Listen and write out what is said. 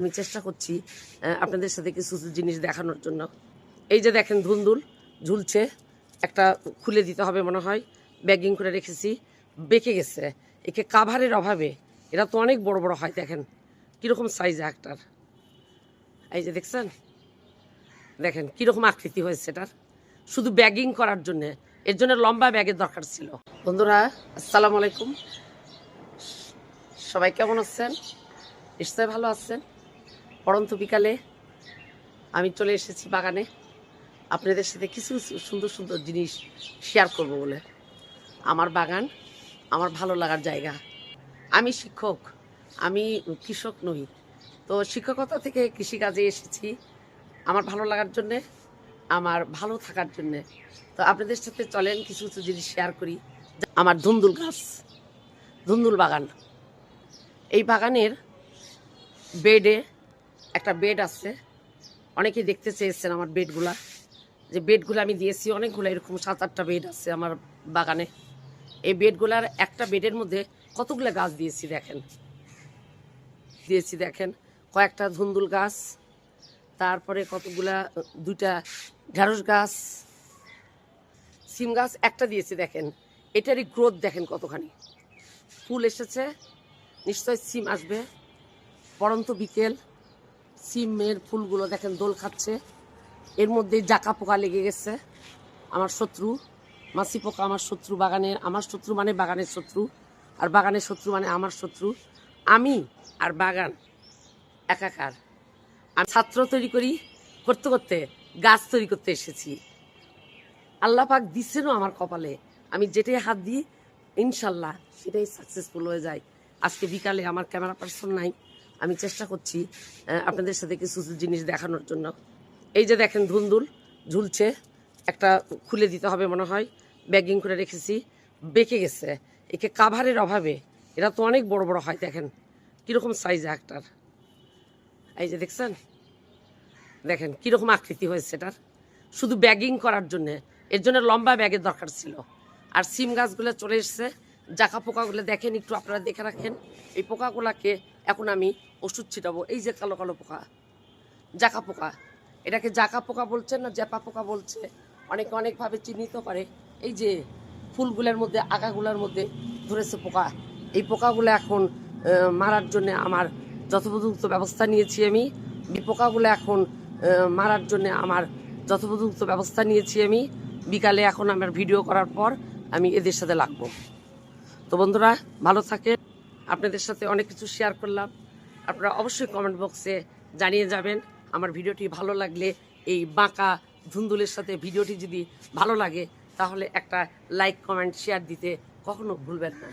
আমি চেষ্টা করছি আপনাদের সাথে কিছু জিনিস দেখানোর জন্য। এই যে দেখেন ধুন্দুল ঝুলছে, একটা খুলে দিতে হবে মনে হয় ব্যাগিং করে রেখেছি, বেঁকে গেছে। একে কাভারের অভাবে, এরা তো অনেক বড় বড় হয়, দেখেন। কীরকম সাইজ একটার এই যে দেখছেন? দেখেন, কীরকম আকৃতি হয়েছে এটার। শুধু ব্যাগিং করার জন্যে, এর জন্য লম্বা ব্যাগের দরকার ছিল। বন্ধুরা, আসসালামু আলাইকুম। সবাই কেমন আছেন? নিশ্চয়ই ভালো আছেন? পড়ন্ত বিকালে আমি চলে এসেছি বাগানে। আপনাদের সাথে কিছু কিছু সুন্দর সুন্দর জিনিস শেয়ার করব বলে। আমার বাগান, আমার ভালো লাগার জায়গা। আমি শিক্ষক, আমি কৃষক নই। তো শিক্ষকতা থেকে কৃষিকাজে এসেছি। আমার ভালো লাগার জন্যে, আমার ভালো থাকার জন্যে। তো আপনাদের সাথে চলেন, কিছু কিছু জিনিস শেয়ার করি। আমার ধুন্দুল গাছ, ধুন্দুল বাগান। এই বাগানের বেডে একটা বেড আছে। অনেকেই দেখতে চেয়েছেন আমার বেডগুলা যে বেডগুলো আমি দিয়েছি, অনেকগুলো এরকম সাত আটটা বেড আছে আমার বাগানে। এই বেডগুলার একটা বেডের মধ্যে কতগুলো গাছ দিয়েছি দেখেন। দিয়েছি দেখেন, কয়েকটা ধুন্দুল গাছ, তারপরে কতগুলা, দুইটা ঢেঁড়স গাছ, সিম গাছ, একটা দিয়েছি দেখেন। এটারই গ্রোথ দেখেন কতখানি। ফুল এসেছে, নিশ্চয় সিম আসবে। পরন্ত বিকেল সিমের ফুলগুলো দেখেন, দোল খাচ্ছে। এর মধ্যে জাকা পোকা লেগে গেছে। আমার শত্রু, মাছি পোকা আমার শত্রু বাগানে, আমার শত্রু মানে বাগানের শত্রু, আর বাগানের শত্রু মানে আমার শত্রু। আমি আর বাগান একাকার। আমি ছাত্র তৈরি করি, করতে করতে গাছ তৈরি করতে এসেছি। আল্লাহ পাক দিচ্ছেনও আমার কপালে। আমি যেটাই হাত দিই, ইনশাল্লাহ সেটাই সাকসেসফুল হয়ে যায়। আজকে বিকালে আমার ক্যামেরা পার্সন নাই। আমি চেষ্টা করছি আপনাদের সাথে কিছু কিছু জিনিস দেখানোর জন্য। এই যে দেখেন ধুলধুল ঝুলছে, একটা খুলে দিতে হবে মনে হয় ব্যাগিং করে রেখেছি, বেঁকে গেছে। একে কাভারের অভাবে, এরা তো অনেক বড় বড় হয়, দেখেন। কীরকম সাইজ একটার এই যে দেখছেন? দেখেন, কীরকম আকৃতি হয়েছে এটার। শুধু ব্যাগিং করার জন্যে, এর জন্য লম্বা ব্যাগের দরকার ছিল। আর সিম গাছগুলো চলে এসছে জাকা পোকাগুলো দেখেন, একটু আপনারা দেখে রাখেন। এই পোকাগুলোকে এখন আমি ওষুধ ছিটাবো। এই যে কালো কালো পোকা জাকা পোকা এটাকে জাকা পোকা বলছে না, জ্যাপা পোকা বলছে? অনেকে অনেকভাবে চিহ্নিত করে। এই যে ফুলগুলোর মধ্যে, আগাগুলোর মধ্যে ধরেছে পোকা। এই পোকাগুলো এখন মারার জন্য আমার যথোপযুক্ত ব্যবস্থা নিয়েছি আমি। এই পোকাগুলো এখন মারার জন্য আমার যথোপযুক্ত ব্যবস্থা নিয়েছি আমি। বিকালে এখন আমার ভিডিও করার পর আমি এদের সাথে লাগবো। তো বন্ধুরা, ভালো থাকে আপনাদের সাথে অনেক কিছু শেয়ার করলাম। আপনারা অবশ্যই কমেন্ট বক্সে জানিয়ে যাবেন আমার ভিডিওটি ভালো লাগলে, এই বাঁকা ধুন্দুলের সাথে ভিডিওটি যদি ভালো লাগে, তাহলে একটা লাইক কমেন্ট শেয়ার দিতে কখনো ভুলবেন না।